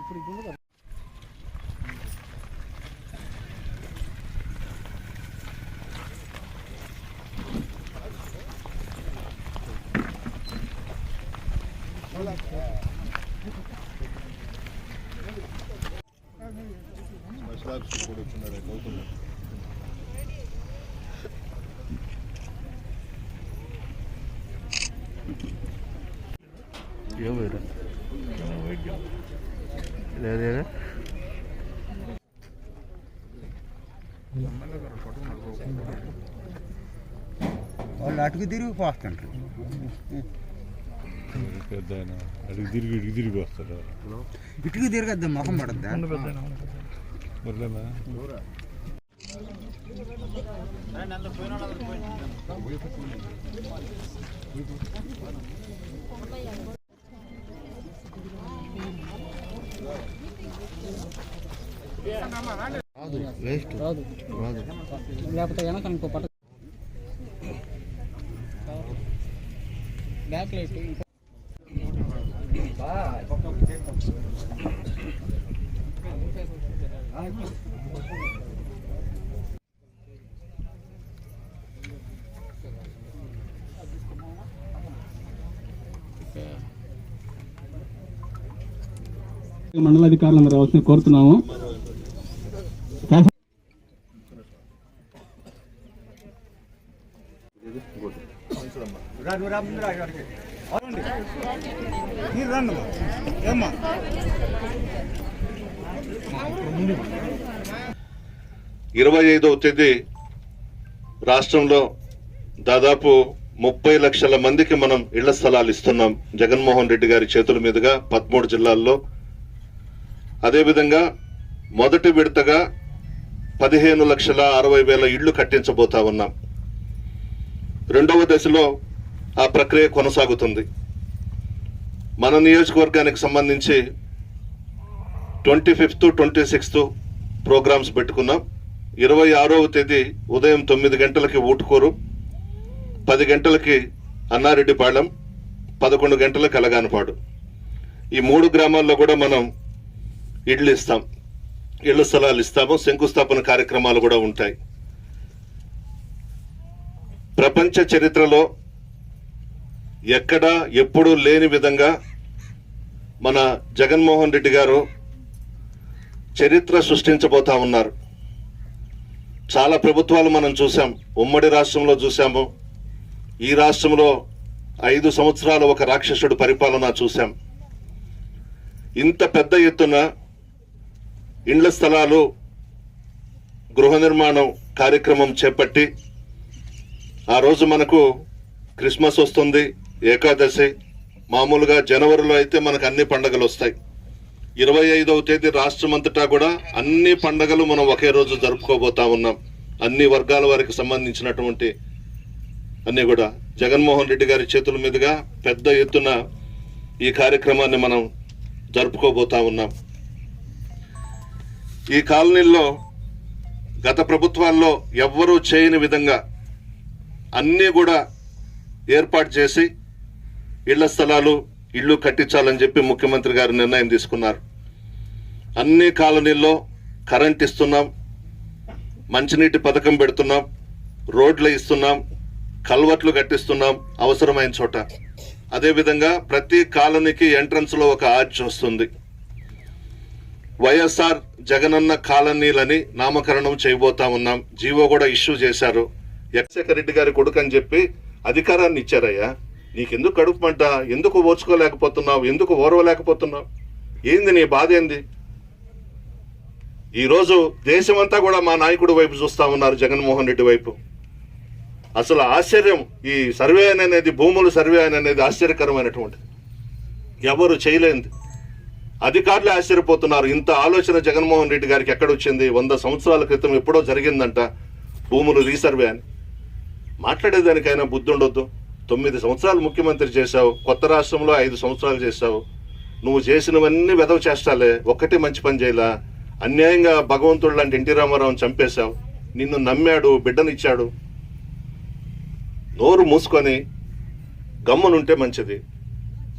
இப்படி கொண்டு Hola. నేరుగా స్ట్రైట్ ఎవరు లేదా వాళ్ళు అటుకు తిరిగి పోస్తుంటారు. పెద్ద అడిగి తిరిగి ఇడిగి తిరిగి వస్తాడు ఇటుకు తిరగద్దా మొహం పడద్దా? లేకపోతే వెనక ఇంకో పట్ట బ్యాక్ లైట్ ఇంకో రావాల్సిన కోరుతున్నాము. ఇరవై ఐదవ తేదీ రాష్ట్రంలో దాదాపు ముప్పై లక్షల మందికి మనం ఇళ్ళ స్థలాలు ఇస్తున్నాం. జగన్మోహన్ రెడ్డి గారి చేతుల మీదుగా పదమూడు జిల్లాల్లో అదేవిధంగా మొదటి విడతగా పదిహేను లక్షల అరవై వేల ఇళ్ళు కట్టించబోతా ఉన్నాం. రెండవ దశలో ఆ ప్రక్రియ కొనసాగుతుంది. మన నియోజకవర్గానికి సంబంధించి twenty fifth twenty sixth programmes పెట్టుకున్నాం. ఇరవై ఆరవ తేదీ ఉదయం తొమ్మిది గంటలకి ఊటుకోరు పది గంటలకి అన్నారెడ్డిపాళెం పదకొండు గంటలకు అలగానపాడు. ఈ మూడు గ్రామాల్లో కూడా మనం ఇళ్ళు ఇస్తాం. ఇళ్ళ స్థలాలు ఇస్తాము. శంకుస్థాపన కార్యక్రమాలు కూడా ఉంటాయి. ప్రపంచ చరిత్రలో ఎక్కడా ఎప్పుడూ లేని విధంగా మన జగన్మోహన్ రెడ్డి గారు చరిత్ర సృష్టించబోతా ఉన్నారు. చాలా ప్రభుత్వాలు మనం చూసాం ఉమ్మడి రాష్ట్రంలో చూసాము ఈ రాష్ట్రంలో ఐదు సంవత్సరాలు ఒక రాక్షసుడు పరిపాలన చూసాం ఇంత పెద్ద ఎత్తున ఇండ్ల స్థలాలు గృహ నిర్మాణం కార్యక్రమం చేపట్టి ఆ రోజు మనకు క్రిస్మస్ వస్తుంది ఏకాదశి. మామూలుగా జనవరిలో అయితే మనకు అన్ని పండగలు వస్తాయి. ఇరవై ఐదవ తేదీ రాష్ట్రం అంతటా కూడా అన్ని పండగలు మనం ఒకే రోజు జరుపుకోబోతా ఉన్నాం. అన్ని వర్గాల వారికి సంబంధించినటువంటి అన్నీ కూడా. జగన్మోహన్ రెడ్డి గారి చేతుల మీదుగా పెద్ద ఎత్తున ఈ కార్యక్రమాన్ని మనం జరుపుకోబోతా ఉన్నాం. ఈ కాలనీల్లో గత ప్రభుత్వాల్లో ఎవ్వరూ చేయని విధంగా అన్నీ కూడా ఏర్పాటు చేసి ఇళ్ళ స్థలాలు ఇళ్ళు కట్టించాలని చెప్పి ముఖ్యమంత్రి గారు నిర్ణయం తీసుకున్నారు. అన్ని కాలనీల్లో కరెంట్ ఇస్తున్నాం మంచినీటి పథకం పెడుతున్నాం రోడ్లు ఇస్తున్నాం కల్వర్ట్లు కట్టిస్తున్నాం అవసరమైన చోట. అదేవిధంగా ప్రతి కాలనీకి ఎంట్రన్స్లో ఒక ఆర్చ్ వస్తుంది. వైఎస్ఆర్ జగనన్న కాలనీలని నామకరణం చేయబోతా ఉన్నాం జీవో కూడా ఇష్యూ చేశారు. యక్షేఖర్ రెడ్డి గారి కొడుకు అని చెప్పి అధికారాన్ని ఇచ్చారయ్యా. నీకెందుకు కడుపు మంట? ఎందుకు ఓర్చుకోలేకపోతున్నావు? ఎందుకు ఓర్వలేకపోతున్నావు? ఏంది నీ బాధ ఏంది? ఈరోజు దేశమంతా కూడా మా నాయకుడి వైపు చూస్తా ఉన్నారు జగన్మోహన్ రెడ్డి వైపు. అసలు ఆశ్చర్యం ఈ సర్వే అనేది భూముల సర్వే అనేది ఆశ్చర్యకరమైనటువంటిది. ఎవరు చేయలేంది అధికారులు ఆశ్చర్యపోతున్నారు. ఇంత ఆలోచన జగన్మోహన్ రెడ్డి గారికి ఎక్కడొచ్చింది వంద సంవత్సరాల క్రితం ఎప్పుడో జరిగిందంట భూములు రీసర్వే అని. మాట్లాడేదానికైనా బుద్ధి ఉండొద్దు తొమ్మిది సంవత్సరాలు ముఖ్యమంత్రి చేశావు. కొత్త రాష్ట్రంలో ఐదు సంవత్సరాలు చేశావు. నువ్వు చేసినవన్నీ వెదవ చేష్టాలే. ఒక్కటి మంచి పని చేయలా. అన్యాయంగా భగవంతుడు లాంటి ఎన్టీ రామారావుని చంపేశావు. నిన్ను నమ్మాడు బిడ్డనిచ్చాడు. నోరు మూసుకొని గమ్మునుంటే మంచిది.